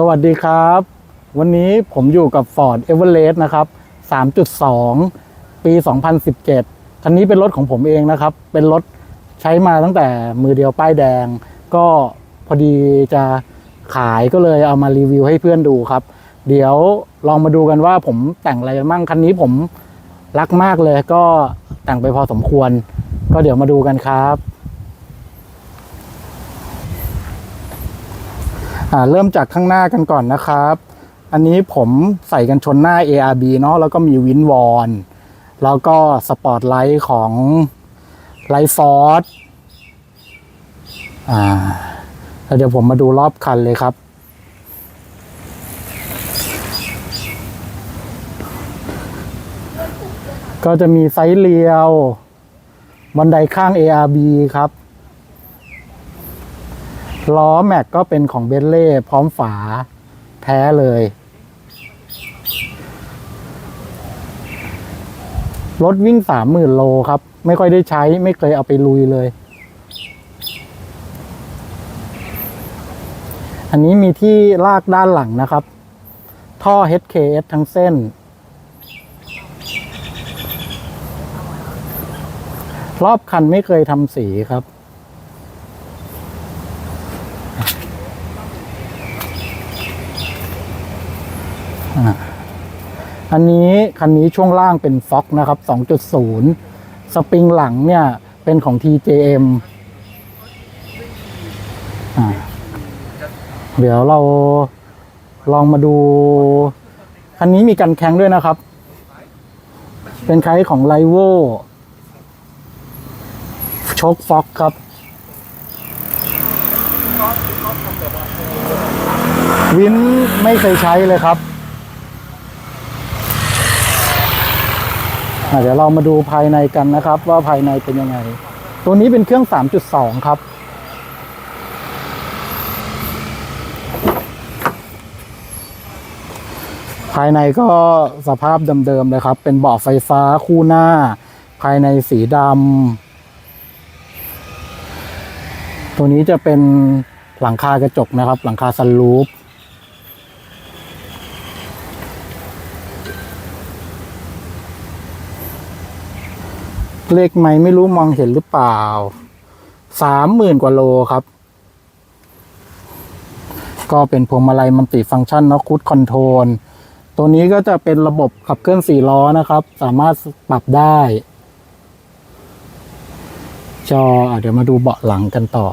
สวัสดีครับ วันนี้ผมอยู่กับ Ford Everest นะครับ 3.2 ปี 2017 คันนี้เป็นรถของผมเองนะครับ เป็นรถใช้มาตั้งแต่มือเดียวป้ายแดง ก็พอดีจะขายก็เลยเอามารีวิวให้เพื่อนดูครับ เดี๋ยวลองมาดูกันว่าผมแต่งอะไรมั่งคันนี้ผมรักมากเลยก็แต่งไปพอสมควร ก็เดี๋ยวมาดูกันครับ อ่าเริ่มจากข้างหน้ากันก่อนนะครับ อันนี้ผมใส่กันชนหน้า ARB เนาะแล้วก็มีวินวอนแล้วก็สปอตไลท์ของไลท์ฟอร์ดอ่าแล้วเดี๋ยวผมมาดูรอบคันเลยครับ ก็จะมีไซส์เรียวบันไดข้าง ARB ครับ ล้อแม็กก็เป็นของเบนเล่พร้อมฝาแท้เลย รถวิ่งสามหมื่นโลครับ ไม่ค่อยได้ใช้ไม่เคยเอาไปลุยเลย อันนี้มีที่ลากด้านหลังนะครับ ท่อ HKS ทั้งเส้น รอบคันไม่เคยทำสีครับ อันนี้คันนี้ช่วงล่างเป็นฟ็อกนะครับ 2.0 สปริงหลังเนี่ย เป็นของ TJM เดี๋ยวเราลองมาดู คันนี้มีกันแข้งด้วยนะครับ เป็นไคล้ของไลโวชคฟ็อกครับ วินไม่เคยใช้เลยครับ อะ เดี๋ยวเรามาดูภายในกันนะครับ ว่าภายในเป็นยังไง ตัวนี้เป็นเครื่อง 3.2 ครับ ภายในก็สภาพเดิมๆเลยครับ เป็นเบาะไฟฟ้าคู่หน้า ภายในสีดำตัวนี้จะเป็นหลังคากระจกนะครับ หลังคาซันรูฟ เลขไหมไม่รู้มองเห็นหรือเปล่า สามหมื่นกว่าโลครับ ก็เป็นพวงมาลัยมัลติฟังก์ชันน็อคูดคอนโทรลตัวนี้ก็จะเป็นระบบขับเคลื่อนสี่ล้อนะครับ สามารถปรับได้ จออเดี๋ยวมาดูเบาะหลังกันต่อ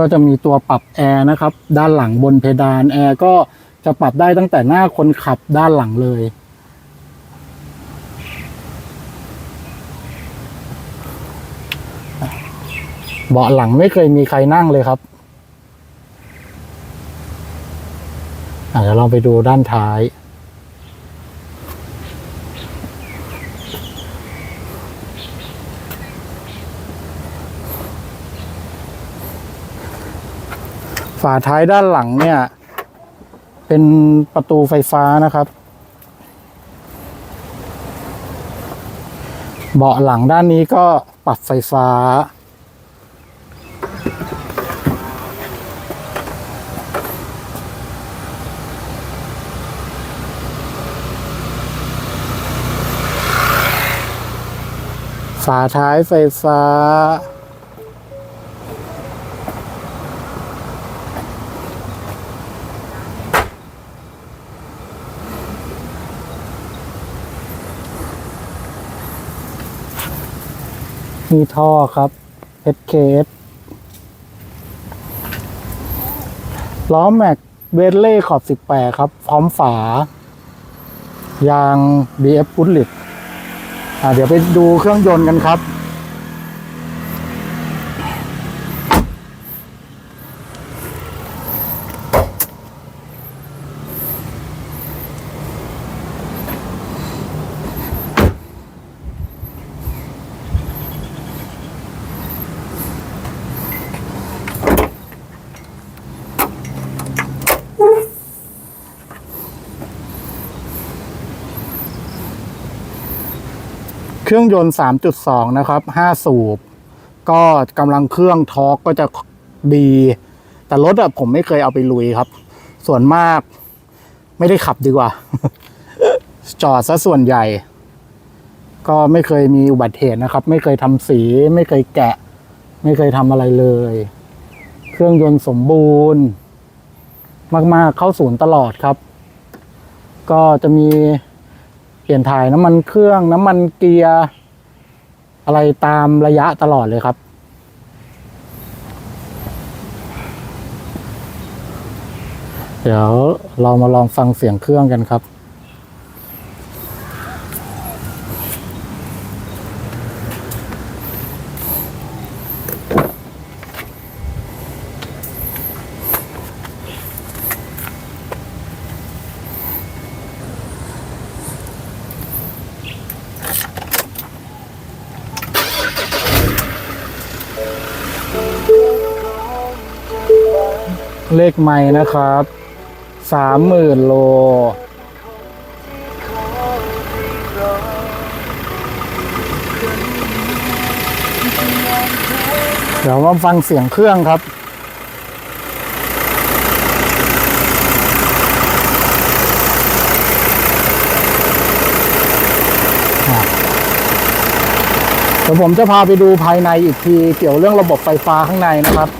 ก็จะมีตัวปรับแอร์นะครับ ด้านหลังบนเพดานแอร์ก็จะปรับได้ตั้งแต่หน้าคนขับด้านหลังเลยเบาะหลังไม่เคยมีใครนั่งเลยครับอะเดี๋ยวเราไปดูด้านท้าย ฝาท้ายด้านหลังเนี่ย เป็นประตูไฟฟ้านะครับ เบาะหลังด้านนี้ก็ปรับไฟฟ้า ฝาท้ายไฟฟ้า มีท่อครับ SKS ล้อแม็กเบนเล่ขอบ 18 ครับ พร้อมฝา ยาง BF พุทลิตอ่าเดี๋ยวไปดูเครื่องยนต์กันครับ เครื่องยนต์ 3.2 นะครับ 5 สูบ ก็กำลังเครื่องทอร์กก็จะดี แต่รถอะผมไม่เคยเอาไปลุยครับ ส่วนมาก ไม่ได้ขับดีกว่า จอดซะส่วนใหญ่ ก็ไม่เคยมีอุบัติเหตุนะครับ ไม่เคยทำสี ไม่เคยแกะ ไม่เคยทำอะไรเลย เครื่องยนต์สมบูรณ์ มากๆเข้าศูนย์ตลอดครับ ก็จะมี ลี่ยนถ่ายน้ำมันเครื่องน้ำมันเกียร์อะไรตามระยะตลอดเลยครับ เดี๋ยวเรามาลองฟังเสียงเครื่องกันครับ เลขไม้นะครับสามหมื่นโล เดี๋ยวมาฟังเสียงเครื่องครับเดี๋ยวผมจะพาไปดูภายในอีกที เกี่ยวเรื่องระบบไฟฟ้าข้างในนะครับ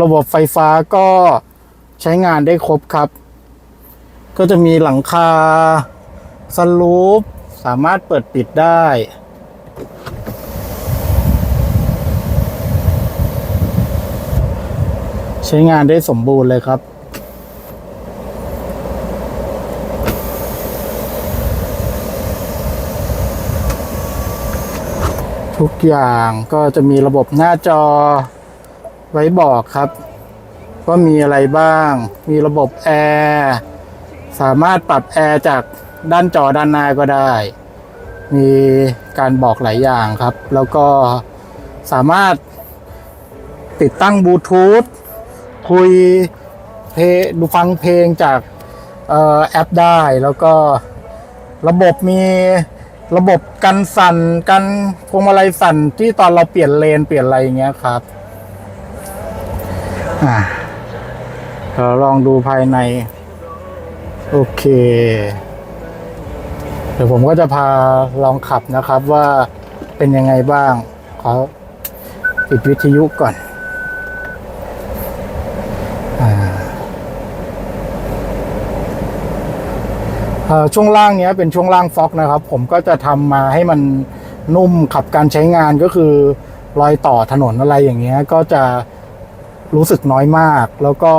ระบบไฟฟ้าก็ใช้งานได้ครบครับ ก็จะมีหลังคาสลูปสามารถเปิดปิดได้ ใช้งานได้สมบูรณ์เลยครับทุกอย่างก็จะมีระบบหน้าจอ ไว้บอกครับว่ามีอะไรบ้าง มีระบบแอร์สามารถปรับแอร์จากด้านจอด้านหน้าก็ได้ มีการบอกหลายอย่างครับ แล้วก็สามารถติดตั้งบลูทูธคุยเพลงดูฟังเพลงจากออแอปได้ แล้วก็ระบบมีระบบกันสั่นกันพวงมาลัยสั่นที่ตอนเราเปลี่ยนเลนเปลี่ยนอะไรอย่างเงี้ยครับ อ่าเราลองดูภายใน โอเค เดี๋ยวผมก็จะพาลองขับนะครับว่าเป็นยังไงบ้าง ขอปิดวิทยุก่อนออช่วงล่างเนี้ยเป็นช่วงล่างฟ็อกนะครับ ผมก็จะทำมาให้มันนุ่มขับการใช้งานก็คือรอยต่อถนนอะไรอย่างเงี้ย ก็จะ รู้สึกน้อยมาก แล้วก็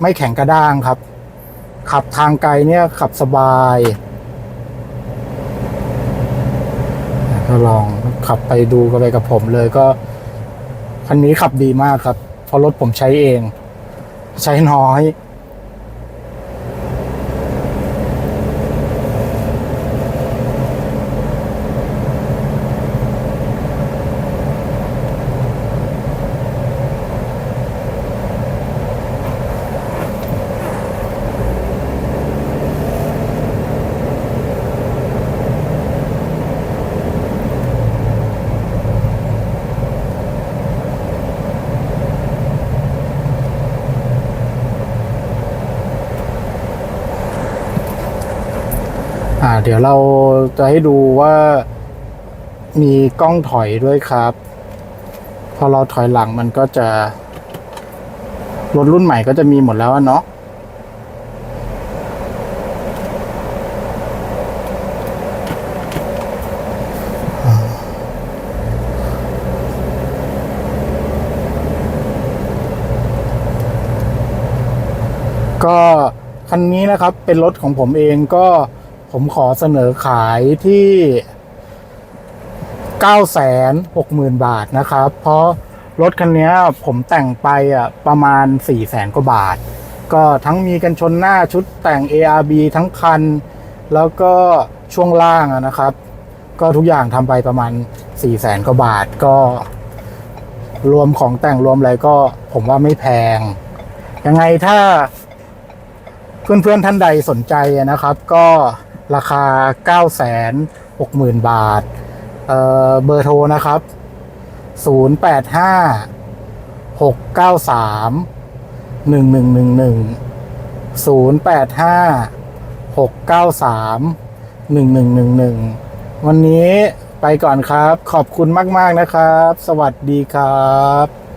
ไม่แข็งกระด้างครับ ขับทางไกลเนี่ยขับสบายก็ลองขับไปดูกันไปกับผมเลยก็คันนี้ขับดีมากครับเพราะรถผมใช้เอง ใช้น้อย เดี๋ยวเราจะให้ดูว่ามีกล้องถอยด้วยครับ พอเราถอยหลังมันก็จะรถรุ่นใหม่ก็จะมีหมดแล้วเนาะก็คันนี้นะครับเป็นรถของผมเองก็ ผมขอเสนอขายที่ 960,000 บาทนะครับ เพราะรถคันนี้ผมแต่งไปอะประมาณ 400,000 กว่าบาท ก็ทั้งมีกันชนหน้าชุดแต่ง ARB ทั้งคัน แล้วก็ช่วงล่างนะครับ ก็ทุกอย่างทำไปประมาณ 4 0 0แสนกว่าบาทก็รวมของแต่งรวมอะไรก็ผมว่าไม่แพง ยังไงถ้าเพื่อนๆท่านใดสนใจนะครับ ก็ ราคา 9 6 0 0 0 0 บาทเเบอร์โทรนะครับ 085 693 1111 085 693 1111 วันนี้ไปก่อนครับ ขอบคุณมาก ๆ นะครับ สวัสดีครับ